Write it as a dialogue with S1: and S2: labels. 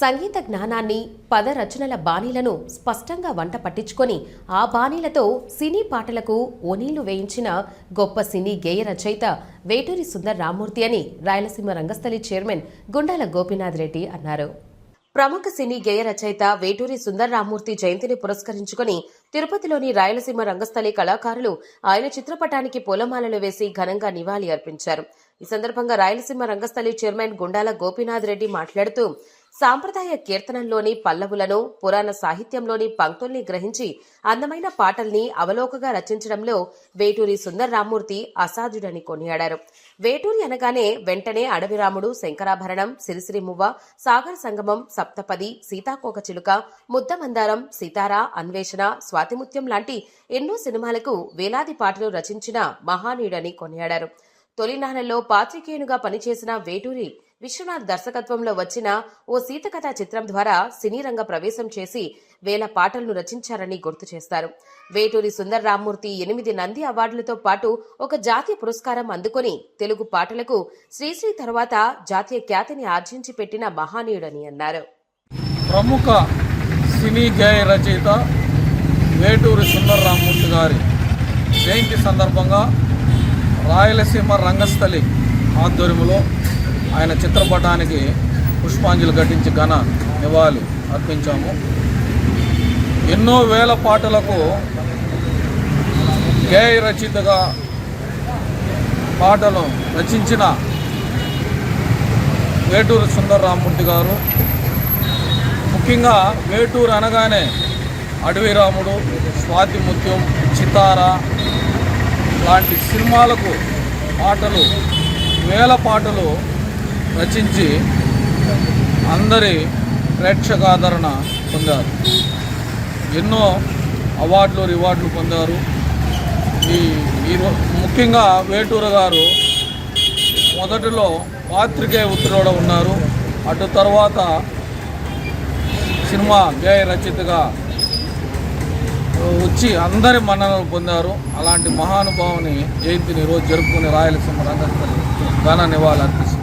S1: సంగీత జ్ఞానాన్ని పద రచనల బాణీలను స్పష్టంగా వంట పట్టించుకొని ఆ బాణీలతో సినీ పాటలకు ఓనీలు వేయించిన గొప్ప సినీ గేయ రచయిత వేటూరి సుందర్ రామ్మూర్తి అని రాయలసీమ రంగస్థలి చైర్మన్ గుండాల గోపీనాథ్ రెడ్డి అన్నారు. ప్రముఖ సినీ గేయ రచయిత వేటూరి సుందర్ రామ్మూర్తి జయంతిని పురస్కరించుకుని తిరుపతిలోని రాయలసీమ రంగస్థలి కళాకారులు ఆయన చిత్రపటానికి పూలమాలలు వేసి ఘనంగా నివాళి అర్పించారు. ఈ సందర్భంగా రాయలసీమ రంగస్థలి చైర్మన్ గుండాల గోపీనాథ్ రెడ్డి మాట్లాడుతూ సాంప్రదాయ కీర్తనల్లోని పల్లవులను పురాణ సాహిత్యంలోని పంక్తుల్ని గ్రహించి అందమైన పాటల్ని అవలోకగా రచించడంలో వేటూరి సుందర రామ్మూర్తి అసాధ్యుడని కొనియాడారు. వేటూరి అనగానే వెంటనే అడవిరాముడు శంకరాభరణం సిరిసిరిమువ్వ సాగర్ సంగమం సప్తపది సీతాకోక చిలుక ముద్దమందారం సితారా అన్వేషణ స్వాతిముత్యం లాంటి ఎన్నో సినిమాలకు వేలాది పాటలు రచించిన మహానీయుడని కొనియాడారు. తొలినాళ్ళలో పాత్రికేయునుగా పనిచేసిన వేటూరి విశ్వనాథ్ దర్శకత్వంలో వచ్చిన ఓ సీతకథా చిత్రం ద్వారా సినీ రంగ ప్రవేశం చేసి వేల పాటలను రచించారని గుర్తు చేస్తారు. వేటూరి సుందర్ రామ్మూర్తి ఎనిమిది నంది అవార్డులతో పాటు ఒక జాతీయ పురస్కారం అందుకొని తెలుగు పాటలకు శ్రీశ్రీ తర్వాత జాతీయ ఖ్యాతిని ఆర్జించి పెట్టిన మహానీయుడని అన్నారు.
S2: ప్రముఖ సినీ గేయ రచయిత వేటూరి సుందర రామ్మూర్తి గారి జయంతి సందర్భంగా రాయలసీమ రంగస్థలి ఆధ్వర్యంలో ఆయన చిత్రపటానికి పుష్పాంజలి ఘటించి ఘన నివాళి అర్పించాము. ఎన్నో వేల పాటలకు గేయ రచయితగా పాటలు రచించిన వేటూరు సుందర గారు ముఖ్యంగా వేటూరు అనగానే అడవిరాముడు స్వాతి ముత్యం చితార లాంటి సినిమాలకు పాటలు వేల పాటలు రచించి అందరి ప్రేక్షకాదరణ పొందారు. ఎన్నో అవార్డులు రివార్డులు పొందారు. ఈ ఈ ముఖ్యంగా వేటూరు గారు మొదటిలో పాత్రికేయ వృత్తిలో ఉన్నారు. అటు తర్వాత సినిమా గేయ రచయితగా వచ్చి అందరి మన్ననలు పొందారు. అలాంటి మహానుభావుని జయంతిని ఈరోజు జరుపుకుని రాయలసీమ రంగస్థలి ఘన నివాళులు అర్పిస్తారు